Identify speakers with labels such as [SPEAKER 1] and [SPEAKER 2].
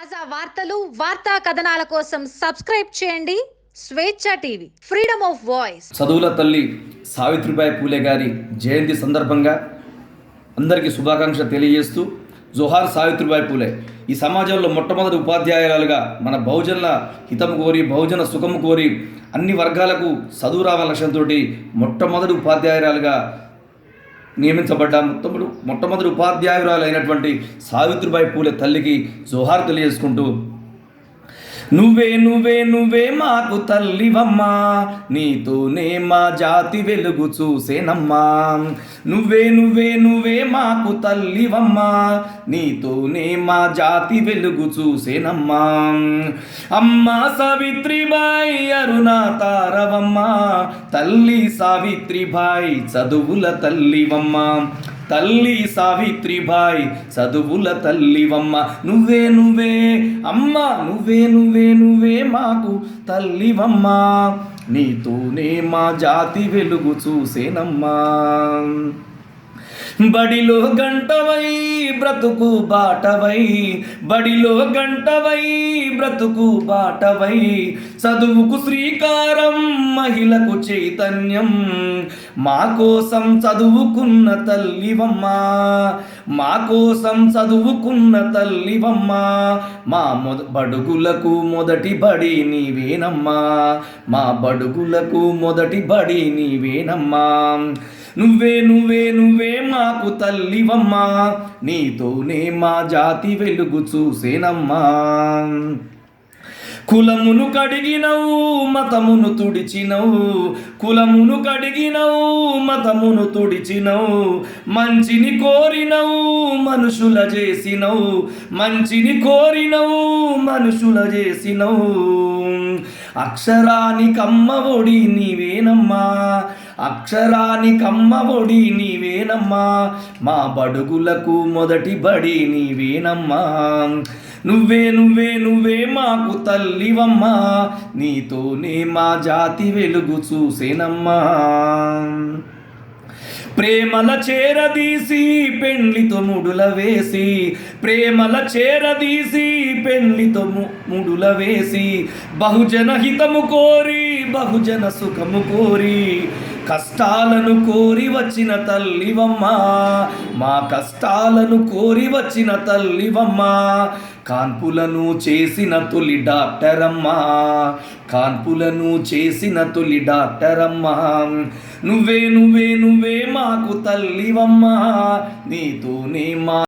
[SPEAKER 1] తాజా వార్తలు వార్తా కథనాల కోసం సబ్స్క్రైబ్ చేయండి. స్వేచ్ఛ టీవీ ఫ్రీడమ్ ఆఫ్ వాయిస్.
[SPEAKER 2] చదువుల తల్లి సావిత్రిబాయి పూలే గారి జయంతి సందర్భంగా అందరికీ శుభాకాంక్ష తెలియజేస్తూ జోహార్ సావిత్రిబాయి పూలే ఈ సమాజంలో మొట్టమొదటి ఉపాధ్యాయురాలుగా మన బహుజనుల హితం కోరి బహుజన సుఖము కోరి అన్ని వర్గాలకు చదువు రావాల లక్ష్యంతో మొట్టమొదటి ఉపాధ్యాయురాలుగా నియమించబడ్డ మొట్టమొదటి మొట్టమొదటి ఉపాధ్యాయురాలు అయినటువంటి సావిత్రిబాయి పూలే తల్లికి జోహార్ తెలియజేసుకుంటూ నువ్వే నువ్వే నువ్వే మాకు తల్లివమ్మా. నీతోనే మా జాతి వెలుగు చూసేనమ్మా. నువ్వే నువ్వే నువ్వే మాకు తల్లివమ్మా. నీతోనే మా జాతి వెలుగు చూసేనమ్మా. అమ్మా సావిత్రిబాయి అరుణ తారవమ్మా. తల్లి సావిత్రిబాయి చదువుల తల్లివమ్మా. తల్లి సావిత్రిబాయి చదువుల తల్లివమ్మ నువ్వే నువ్వే అమ్మ నువ్వే నువ్వే నువ్వే మాకు తల్లివమ్మ. నీతోనే మా జాతి వెలుగు చూసేనమ్మా. బడిలో గంటవై బ్రతుకు బాటవై బడిలో గంటవై బ్రతుకు బాటవై. చదువుకు శ్రీకారం మహిళకు చైతన్యం. మా కోసం చదువుకున్న తల్లివమ్మా మా కోసం చదువుకున్న తల్లివమ్మ. మా మొద బడుగులకు మొదటి బడి నీవేనమ్మా. మా బడుగులకు మొదటి బడి నీవేనమ్మా. నువ్వే నువ్వే నువ్వే మాకు తల్లివమ్మా నీతోనే మా జాతి వెలుగు చూసేనమ్మా. కులమును కడిగినవు మతమును తుడిచినవు. కులమును కడిగినవు మతమును తుడిచినవు. మంచిని కోరినవు మనుషుల చేసినవు. మంచిని కోరినవు మనుషుల చేసినవు. అక్షరాని కమ్మ ఒడి నీవేనమ్మా. అక్షరాని కమ్మ ఒడి నీవేనమ్మా మా బడుగులకు మొదటి బడి నీవేనమ్మా. నువ్వే నువ్వే నువ్వే మాకు తల్లివమ్మా నీతోనే మా జాతి వెలుగు చూసేనమ్మా. ప్రేమల చేరదీసి పెండ్లితో ముడుల వేసి ప్రేమల చేరదీసి పెండ్లితో ముడుల వేసి బహుజన హితము కోరి బహుజన సుఖము కోరి కష్టాలను కోరి వచ్చిన తల్లివమ్మా. మా కష్టాలను కోరి వచ్చిన తల్లివమ్మా. కాన్పులను చేసిన తొలి డాక్టర్ అమ్మా కాన్పులను చేసిన తొలి డాక్టర్ అమ్మా నువ్వే నువ్వే నువ్వే మాకు తల్లివమ్మా. నీతోనే మా